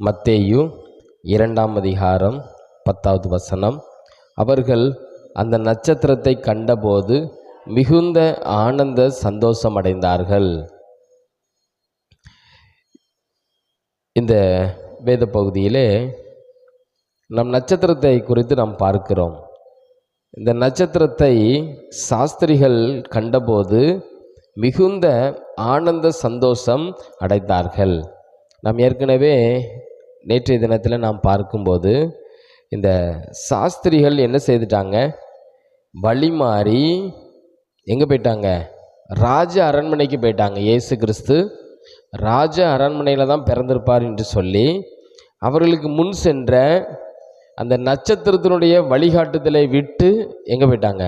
மத்தேயு இரண்டாம் அதிகாரம் பத்தாவது வசனம். அவர்கள் அந்த நட்சத்திரத்தை கண்டபோது மிகுந்த ஆனந்த சந்தோஷம் அடைந்தார்கள் இந்த வேத பகுதியிலே நம் நட்சத்திரத்தை குறித்து நாம் பார்க்கிறோம். இந்த நட்சத்திரத்தை சாஸ்திரிகள் கண்டபோது மிகுந்த ஆனந்த சந்தோஷம் அடைந்தார்கள். நாம் ஏற்கனவே நேற்றைய தினத்தில் நாம் பார்க்கும்போது இந்த சாஸ்திரிகள் என்ன செய்துட்டாங்க? வழி மாறி எங்கே போயிட்டாங்க? ராஜ அரண்மனைக்கு போயிட்டாங்க. இயேசு கிறிஸ்து ராஜ அரண்மனையில் தான் பிறந்திருப்பார் என்று சொல்லி அவர்களுக்கு முன் சென்ற அந்த நட்சத்திரத்தினுடைய வழிகாட்டுதலை விட்டு எங்கே போயிட்டாங்க?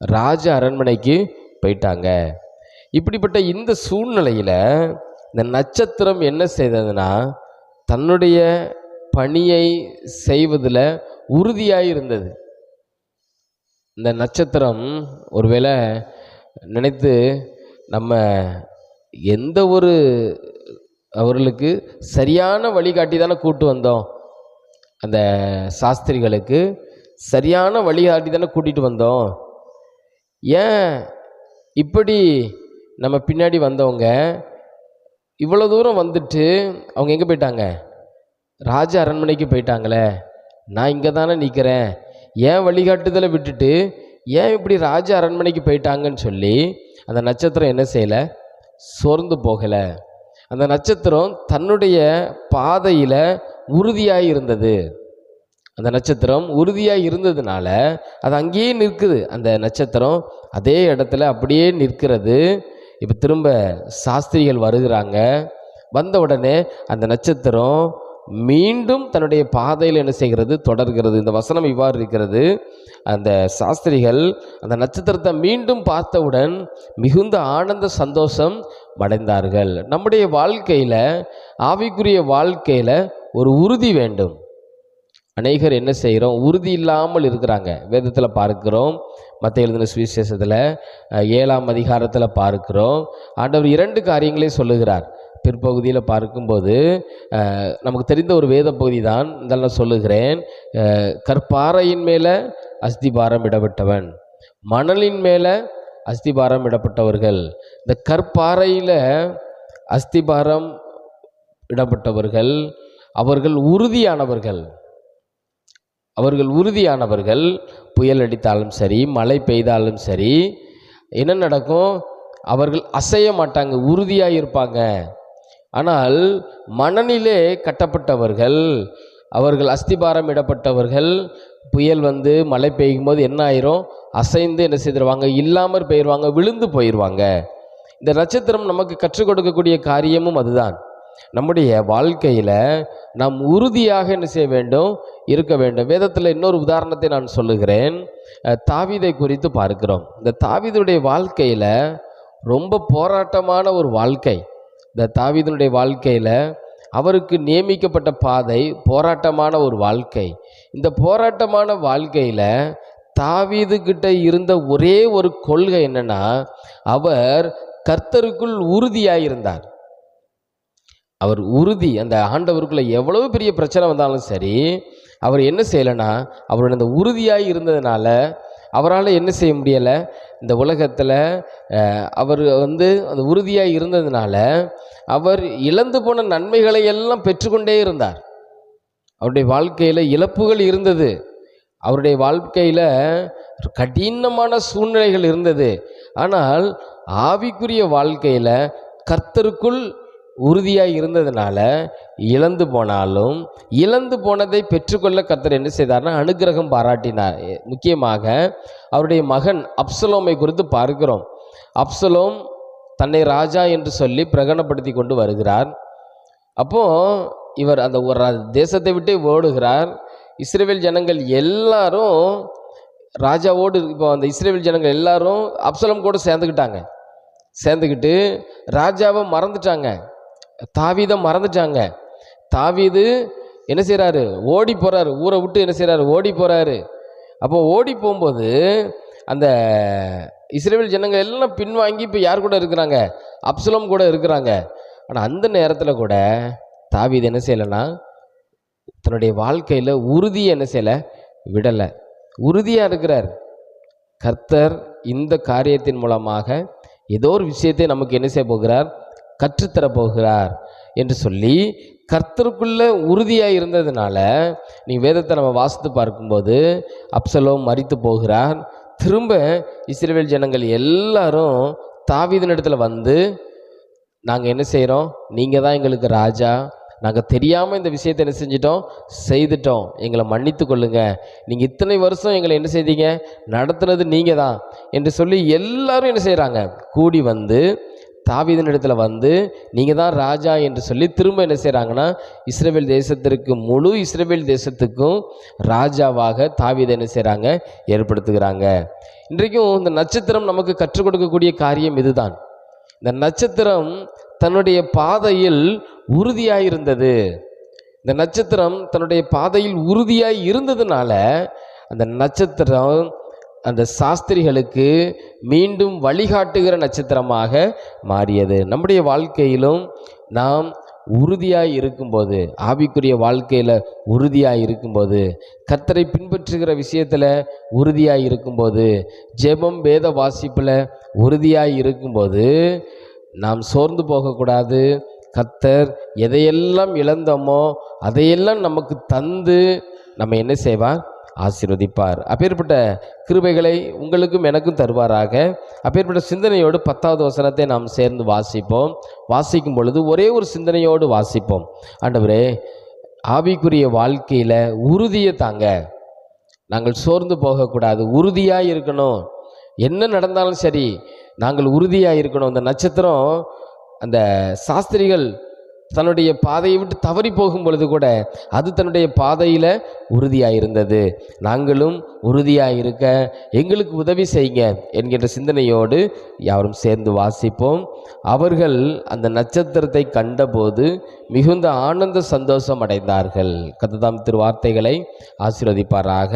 ராஜ அரண்மனைக்கு போயிட்டாங்க. இப்படிப்பட்ட இந்த சூழ்நிலையில் இந்த நட்சத்திரம் என்ன செய்ததுன்னா தன்னுடைய பணியை செய்வதில் உறுதியாக இருந்தது இந்த நட்சத்திரம் ஒருவேளை நினைத்து நம்ம எந்த ஒரு அவர்களுக்கு சரியான வழிகாட்டி தானே கூட்டு வந்தோம். அந்த சாஸ்திரிகளுக்கு சரியான வழிகாட்டி தானே கூட்டிகிட்டு வந்தோம். ஏன் இப்படி நம்ம பின்னாடி வந்தவங்க இவ்வளோ தூரம் வந்துட்டு அவங்க எங்கே போயிட்டாங்க? ராஜ அரண்மனைக்கு போயிட்டாங்களே. நான் இங்கே தானே நிற்கிறேன் ஏன் வழிகாட்டுதலை விட்டுட்டு ஏன் இப்படி ராஜ அரண்மனைக்கு போயிட்டாங்கன்னு சொல்லி அந்த நட்சத்திரம் என்ன செய்யலை? சோர்ந்து போகலை. அந்த நட்சத்திரம் தன்னுடைய பாதையில் உறுதியாக இருந்தது. அந்த நட்சத்திரம் உறுதியாக இருந்ததுனால அது அங்கேயே நிற்குது. அந்த நட்சத்திரம் அதே இடத்துல அப்படியே நிற்கிறது. இப்போ திரும்ப சாஸ்திரிகள் வருகிறாங்க. வந்த உடனே அந்த நட்சத்திரம் மீண்டும் தன்னுடைய பாதையில் என்ன செய்கிறது? தொடர்கிறது. இந்த வசனம் இவ்வாறு இருக்கிறது. அந்த சாஸ்திரிகள் அந்த நட்சத்திரத்தை மீண்டும் பார்த்தவுடன் மிகுந்த ஆனந்த சந்தோஷம் அடைந்தார்கள். நம்முடைய வாழ்க்கையில் ஆவிக்குரிய வாழ்க்கையில் ஒரு உறுதி வேண்டும். அநேகர் என்ன செய்கிறோம் உறுதி இல்லாமல் இருக்கிறாங்க. வேதத்தில் பார்க்கிறோம். மற்ற எழுதின சுவிசேஷத்தில் ஏழாம் அதிகாரத்தில் பார்க்கிறோம். ஆண்டவர் இரண்டு காரியங்களே சொல்லுகிறார். பிற்பகுதியில் பார்க்கும்போது நமக்கு தெரிந்த ஒரு வேத பகுதி தான் இதெல்லாம் சொல்லுகிறேன். கற்பாறையின் மேலே அஸ்திபாரம் இடப்பட்டவன் மணலின் மேலே அஸ்திபாரம் இடப்பட்டவர்கள். இந்த கற்பாறையில் அஸ்திபாரம் இடப்பட்டவர்கள் அவர்கள் உறுதியானவர்கள். அவர்கள் உறுதியானவர்கள். புயல் அடித்தாலும் சரி மழை பெய்தாலும் சரி என்ன நடக்கும்? அவர்கள் அசைய மாட்டாங்க உறுதியாக இருப்பாங்க. ஆனால் மணலிலே கட்டப்பட்டவர்கள் அவர்கள் அஸ்திபாரம் இடப்பட்டவர்கள் புயல் வந்து மழை பெய்யும் போது என்ன ஆயிரும்? அசைந்து என்ன செய்திருவாங்க? இல்லாமல் போயிடுவாங்க விழுந்து போயிடுவாங்க இந்த நட்சத்திரம் நமக்கு கற்றுக் கொடுக்கக்கூடிய காரியமும் அதுதான். நம்முடைய வாழ்க்கையில் நாம் உறுதியாக என்ன செய்ய வேண்டும்? இருக்க வேண்டும். வேதத்தில் இன்னொரு உதாரணத்தை நான் சொல்லுகிறேன். தாவிதை தாவீதை குறித்து பார்க்கிறோம். இந்த தாவீதுடைய வாழ்க்கையில் ரொம்ப போராட்டமான ஒரு வாழ்க்கை. இந்த தாவீதனுடைய வாழ்க்கையில் அவருக்கு நியமிக்கப்பட்ட பாதை போராட்டமான ஒரு வாழ்க்கை. இந்த போராட்டமான வாழ்க்கையில் தாவீதுகிட்ட இருந்த ஒரே ஒரு கொள்கை என்னென்னா அவர் கர்த்தருக்குள் உறுதியாக இருந்தார் அவர் உறுதி அந்த ஆண்டவருக்குள்ளே எவ்வளவு பெரிய பிரச்சனை வந்தாலும் சரி அவர் என்ன செய்யலைன்னா அவருடைய அந்த உறுதியாக இருந்ததுனால அவரால் என்ன செய்ய முடியலை? இந்த உலகத்தில் அவர் வந்து அந்த உறுதியாக இருந்ததுனால அவர் இழந்து போன நன்மைகளை எல்லாம் பெற்றுக்கொண்டே இருந்தார். அவருடைய வாழ்க்கையில் இழப்புகள் இருந்தது. அவருடைய வாழ்க்கையில் கடினமான சூழ்நிலைகள் இருந்தது. ஆனால் ஆவிக்குரிய வாழ்க்கையில் கர்த்தருக்குள் உறுதியாக இருந்ததுனால இழந்து போனாலும் இழந்து போனதை பெற்றுக்கொள்ள கர்த்தர் என்ன செய்தார்னா அனுக்கிரகம் பாராட்டினார். முக்கியமாக அவருடைய மகன் அப்சலோமை குறித்து பார்க்கிறோம். அப்சலோம் தன்னை ராஜா என்று சொல்லி பிரகடனப்படுத்தி கொண்டு வருகிறார். அப்போ இவர் அந்த ஒரு தேசத்தை விட்டே ஓடுகிறார். இஸ்ரேவேல் ஜனங்கள் எல்லாரும் ராஜாவோடு இப்போ அந்த இஸ்ரேவேல் ஜனங்கள் எல்லாரும் அப்சலம் கூட சேர்ந்துக்கிட்டாங்க. சேர்ந்துக்கிட்டு ராஜாவை மறந்துட்டாங்க. தாவீதை மறந்துட்டாங்க. தாவீது என்ன செய்கிறாரு ஓடி போகிறாரு ஊரை விட்டு என்ன செய்கிறாரு ஓடி போகிறாரு அப்போ ஓடி போகும்போது அந்த இஸ்ரேல் ஜனங்கள் எல்லாம் பின்வாங்கி இப்போ யார் கூட இருக்கிறாங்க? அப்சலம் கூட இருக்கிறாங்க. ஆனால் அந்த நேரத்தில் கூட தாவீது என்ன செய்யலைன்னா தன்னுடைய வாழ்க்கையில் உறுதியை என்ன செய்யலை? விடலை. உறுதியாக இருக்கிறார். கர்த்தர் இந்த காரியத்தின் மூலமாக ஏதோ ஒரு விஷயத்தை நமக்கு என்ன செய்ய போகிறார்? கற்றுத்தர போகிறார் என்று சொல்லி கர்த்தருக்குள்ளே உறுதியாக இருந்ததுனால நீ வேதத்தை நம்ம வாசித்து பார்க்கும்போது அப்சலோம் மறித்து போகிறார். திரும்ப இஸ்ரேல் ஜனங்கள் எல்லாரும் தாவீதின் இடத்துல வந்து நாங்கள் என்ன செய்கிறோம் நீங்கள் தான் எங்களுக்கு ராஜா. நாங்கள் தெரியாமல் இந்த விஷயத்தை என்ன செஞ்சிட்டோம்? செய்துட்டோம். எங்களை மன்னித்து கொள்ளுங்க. நீங்கள் இத்தனை வருஷம் எங்களை என்ன செய்தீங்க? நடத்துனது நீங்கள் தான். என்று சொல்லி எல்லாரும் என்ன செய்கிறாங்க கூடி வந்து தாவீதின் இடத்துல வந்து நீங்கள் தான் ராஜா என்று சொல்லி திரும்ப என்ன செய்கிறாங்கன்னா இஸ்ரேல் தேசத்திற்கு முழு இஸ்ரேல் தேசத்துக்கும் ராஜாவாக தாவீதை என்ன செய்கிறாங்க ஏற்படுத்துகிறாங்க. இன்றைக்கும் இந்த நட்சத்திரம் நமக்கு கற்றுக் கொடுக்கக்கூடிய காரியம் இதுதான். இந்த நட்சத்திரம் தன்னுடைய பாதையில் உறுதியாக இருந்தது. இந்த நட்சத்திரம் தன்னுடைய பாதையில் உறுதியாக இருந்ததுனால அந்த நட்சத்திரம் அந்த சாஸ்திரிகளுக்கு மீண்டும் வழிகாட்டுகிற நட்சத்திரமாக மாறியது. நம்முடைய வாழ்க்கையிலும் நாம் உறுதியாக இருக்கும்போது ஆவிக்குரிய வாழ்க்கையில் உறுதியாக இருக்கும்போது கத்தரை பின்பற்றுகிற விஷயத்தில் உறுதியாக இருக்கும்போது ஜெபம் வேத வாசிப்பில் உறுதியாக இருக்கும்போது நாம் சோர்ந்து போகக்கூடாது. கத்தர் எதையெல்லாம் இழந்தோமோ அதையெல்லாம் நமக்கு தந்து நம்ம என்ன செய்வார்? ஆசீர்வதிப்பார். அப்பேற்பட்ட கிருபைகளை உங்களுக்கும் எனக்கும் தருவாராக. அப்பேற்பட்ட சிந்தனையோடு பத்தாவது வசனத்தை நாம் சேர்ந்து வாசிப்போம். வாசிக்கும் பொழுது ஒரே ஒரு சிந்தனையோடு வாசிப்போம். ஆண்டவரே ஆவிக்குரிய வாழ்க்கையில் உறுதியை தாங்க. நாங்கள் சோர்ந்து போகக்கூடாது. உறுதியாக இருக்கணும். என்ன நடந்தாலும் சரி நாங்கள் உறுதியாக இருக்கணும். அந்த நட்சத்திரம் அந்த சாஸ்திரிகள் தன்னுடைய பாதையை விட்டு தவறி போகும் பொழுது கூட அது தன்னுடைய பாதையில் உறுதியாக இருந்தது நாங்களும் உறுதியாக இருக்க எங்களுக்கு உதவி செய்யுங்க என்கின்ற சிந்தனையோடு யாரும் சேர்ந்து வாசிப்போம். அவர்கள் அந்த நட்சத்திரத்தை கண்டபோது மிகுந்த ஆனந்த சந்தோஷம் அடைந்தார்கள். கத்ததாம் திருவார்த்தைகளை ஆசீர்வதிப்பாராக.